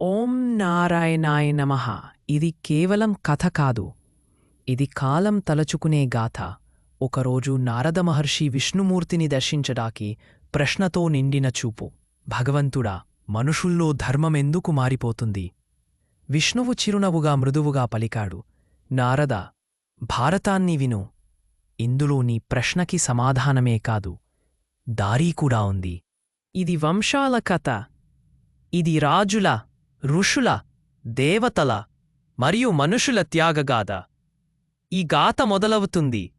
ఓం నారాయణాయ నమః. ఇది కేవలం కథ కాదు. ఇది కాలం తలచుకునే గాథ. ఒకరోజు నారద మహర్షి విష్ణుమూర్తిని దర్శించడాకి ప్రశ్నతో నిండిన చూపు. భగవంతుడా మనుషుల్లో ధర్మమెందుకు మారిపోతుంది? విష్ణువు చిరునవ్వుగా మృదువుగా పలికాడు. నారద భారతాన్ని విను. ఇందులో నీ ప్రశ్నకి సమాధానమే కాదు. దారీ కూడా ఉంది. ఇది వంశాల కథ. ఇది రాజుల ఋషుల దేవతల మరియు మనుషుల త్యాగగాథ. ఈ గాథ మొదలవుతుంది.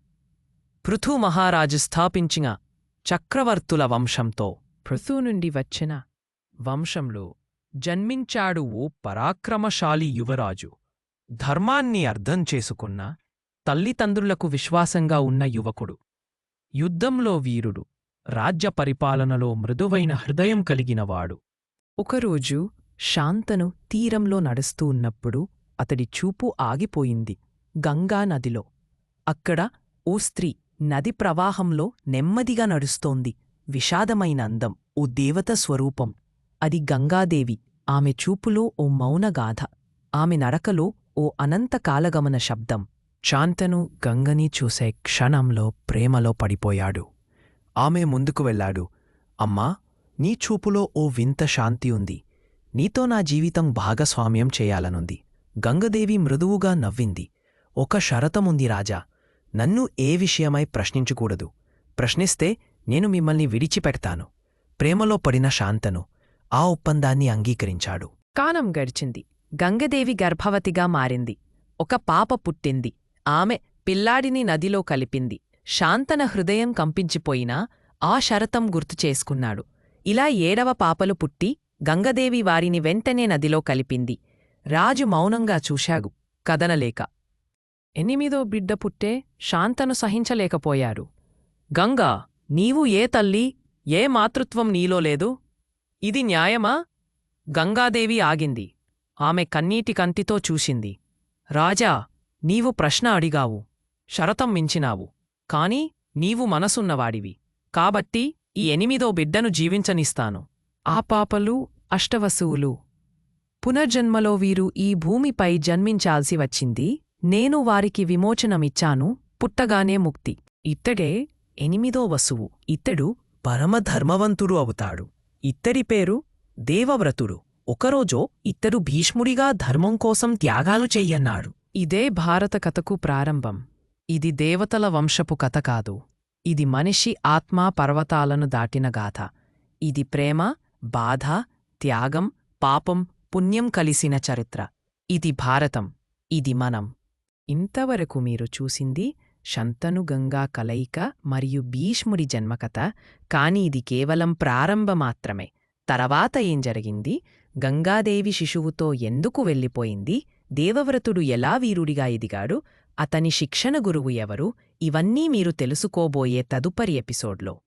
పృథు మహారాజు స్థాపించిన చక్రవర్తుల వంశంతో. పృథు నుండి వచ్చిన వంశంలో జన్మించాడు ఓ పరాక్రమశాలి యువరాజు. ధర్మాన్ని అర్థం చేసుకున్న తల్లిదండ్రులకు విశ్వాసంగా ఉన్న యువకుడు. యుద్ధంలో వీరుడు రాజ్య పరిపాలనలో మృదువైన హృదయం కలిగినవాడు. ఒకరోజు శాంతను తీరంలో నడుస్తూ ఉన్నప్పుడు అతడి చూపు ఆగిపోయింది గంగా నదిలో. అక్కడ ఓ స్త్రీ నది ప్రవాహంలో నెమ్మదిగా నడుస్తోంది విషాదమైన అందం ఓ దేవత స్వరూపం. అది గంగాదేవి ఆమె చూపులో ఓ మౌనగాథ ఆమె నడకలో ఓ అనంత కాలగమన శబ్దం. శాంతను గంగని చూసే క్షణంలో ప్రేమలో పడిపోయాడు. ఆమె ముందుకు వెళ్ళాడు. అమ్మా నీ చూపులో ఓ వింత శాంతి ఉంది. నీతో నా జీవితం భాగస్వామ్యం చేయాలనుంది. గంగదేవి మృదువుగా నవ్వింది. ఒక షరతముంది రాజా. నన్ను ఏ విషయమై ప్రశ్నించకూడదు. ప్రశ్నిస్తే నేను మిమ్మల్ని విడిచిపెడతాను. ప్రేమలో పడిన శాంతను ఆ ఒప్పందాన్ని అంగీకరించాడు. కాలం గడిచింది. గంగదేవి గర్భవతిగా మారింది. ఒక పాప పుట్టింది. ఆమె పిల్లాడిని నదిలో కలిపింది. శాంతన హృదయం కంపించిపోయినా ఆ షరతం గుర్తు చేసుకున్నాడు. ఇలా ఏడవ పాపలు పుట్టి గంగదేవి వారిని వెంటనే నదిలో కలిపింది. రాజు మౌనంగా చూశాగు. కదనలేక. ఎనిమిదో బిడ్డ పుట్టే శాంతను సహించలేకపోయారు గంగా నీవు ఏ తల్లి ఏ మాతృత్వం నీలో లేదు? ఇది న్యాయమా? గంగాదేవి ఆగింది. ఆమె కన్నీటి కంటితో చూసింది. రాజా నీవు ప్రశ్న అడిగావు. షరతం మించినావు. కాని నీవు మనసున్నవాడివి. కాబట్టి ఈ ఎనిమిదో బిడ్డను జీవించనిస్తాను. ఆ పాపలు అష్టవసువులు. పునర్జన్మలో వీరు ఈ భూమిపై జన్మించాల్సి వచ్చింది. నేను వారికి విమోచనమిచ్చాను పుట్టగానే ముక్తి. ఇత్తడే ఎనిమిదో వసువు. ఇత్తడు పరమధర్మవంతుడు అవుతాడు. ఇత్తడి పేరు దేవవ్రతుడు. ఒకరోజో ఇత్తడు భీష్ముడిగా ధర్మం కోసం త్యాగాలు చెయ్యన్నాడు ఇదే భారత కథకు ప్రారంభం. ఇది దేవతల వంశపు కథ కాదు. ఇది మనిషి ఆత్మా పర్వతాలను దాటిన గాథ. ఇది ప్రేమ బాధ త్యాగం పాపం పుణ్యం కలిసిన చరిత్ర. ఇది భారతం. ఇది మనం. ఇంతవరకు మీరు చూసింది శంతను గంగా కలయిక మరియు భీష్ముడి జన్మకథ కాని ఇది కేవలం ప్రారంభ మాత్రమే. తర్వాత ఏం జరిగింది? గంగాదేవి శిశువుతో ఎందుకు వెళ్ళిపోయింది? దేవవ్రతుడు ఎలా వీరుడిగా ఎదిగాడు? అతని శిక్షణ గురువు ఎవరు? ఇవన్నీ మీరు తెలుసుకోబోయే తదుపరి ఎపిసోడ్లో.